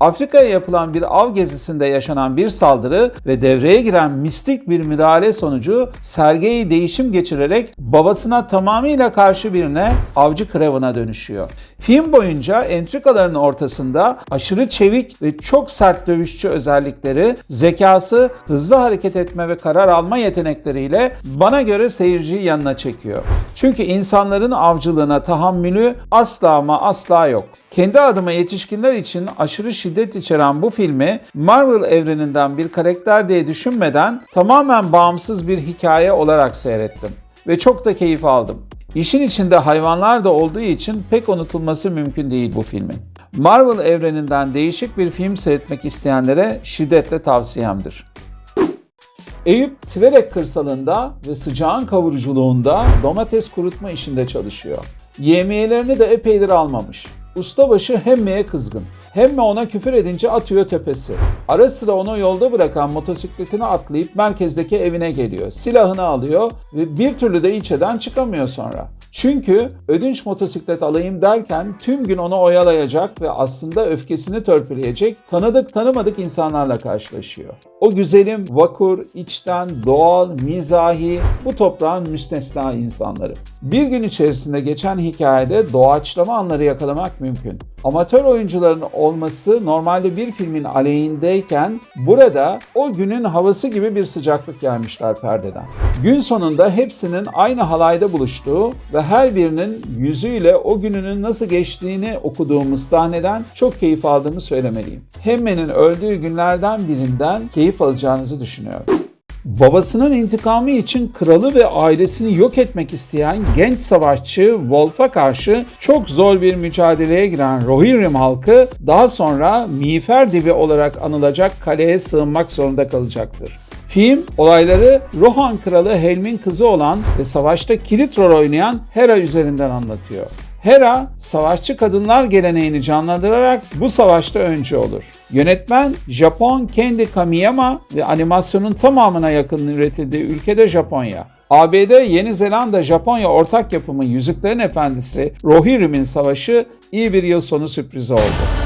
Afrika'ya yapılan bir av gezisinde yaşanan bir saldırı ve devreye giren mistik bir müdahale sonucu Sergei değişim geçirerek babasına tamamıyla karşı birine avcı Kraven'a dönüşüyor. Film boyunca entrikaların ortasında aşırı çevik ve çok sert dövüşçü özellikleri, zekası, hızlı hareket etme ve karar alma yetenekleriyle bana göre seyirciyi yanına çekiyor. Çünkü insanların avcılığına tahammülü asla ama asla yok. Kendi adıma yetişkinler için aşırı şiddet içeren bu filmi Marvel evreninden bir karakter diye düşünmeden tamamen bağımsız bir hikaye olarak seyrettim ve çok da keyif aldım. İşin içinde hayvanlar da olduğu için pek unutulması mümkün değil bu filmin. Marvel evreninden değişik bir film seyretmek isteyenlere şiddetle tavsiyemdir. Eyüp Siverek kırsalında ve sıcağın kavuruculuğunda domates kurutma işinde çalışıyor. Yemiyelerini de epeydir almamış. Ustabaşı Hemme'ye kızgın. Hemme ona küfür edince atıyor tepesi. Ara sıra onu yolda bırakan motosikletine atlayıp merkezdeki evine geliyor. Silahını alıyor ve bir türlü de ilçeden çıkamıyor sonra. Çünkü ödünç motosiklet alayım derken tüm gün onu oyalayacak ve aslında öfkesini törpüleyecek tanıdık tanımadık insanlarla karşılaşıyor. O güzelim, vakur, içten, doğal, mizahi, bu toprağın müstesna insanları. Bir gün içerisinde geçen hikayede doğaçlama anları yakalamak mümkün. Amatör oyuncuların olması normalde bir filmin aleyhindeyken burada o günün havası gibi bir sıcaklık gelmişler perdeden. Gün sonunda hepsinin aynı halayda buluştuğu ve her birinin yüzüyle o gününün nasıl geçtiğini okuduğumuz sahneden çok keyif aldığımı söylemeliyim. Hemme'nin öldüğü günlerden birinden keyif alacağınızı düşünüyorum. Babasının intikamı için kralı ve ailesini yok etmek isteyen genç savaşçı Wolf'a karşı çok zor bir mücadeleye giren Rohirrim halkı daha sonra miğfer dibi olarak anılacak kaleye sığınmak zorunda kalacaktır. Film olayları Rohan kralı Helm'in kızı olan ve savaşta kilit rol oynayan Hera üzerinden anlatıyor. Hera, savaşçı kadınlar geleneğini canlandırarak bu savaşta öncü olur. Yönetmen Japon Kendi Kamiyama ve animasyonun tamamına yakın üretildiği ülkede Japonya. ABD, Yeni Zelanda, Japonya ortak yapımı Yüzüklerin Efendisi Rohirrim'in savaşı iyi bir yıl sonu sürprizi oldu.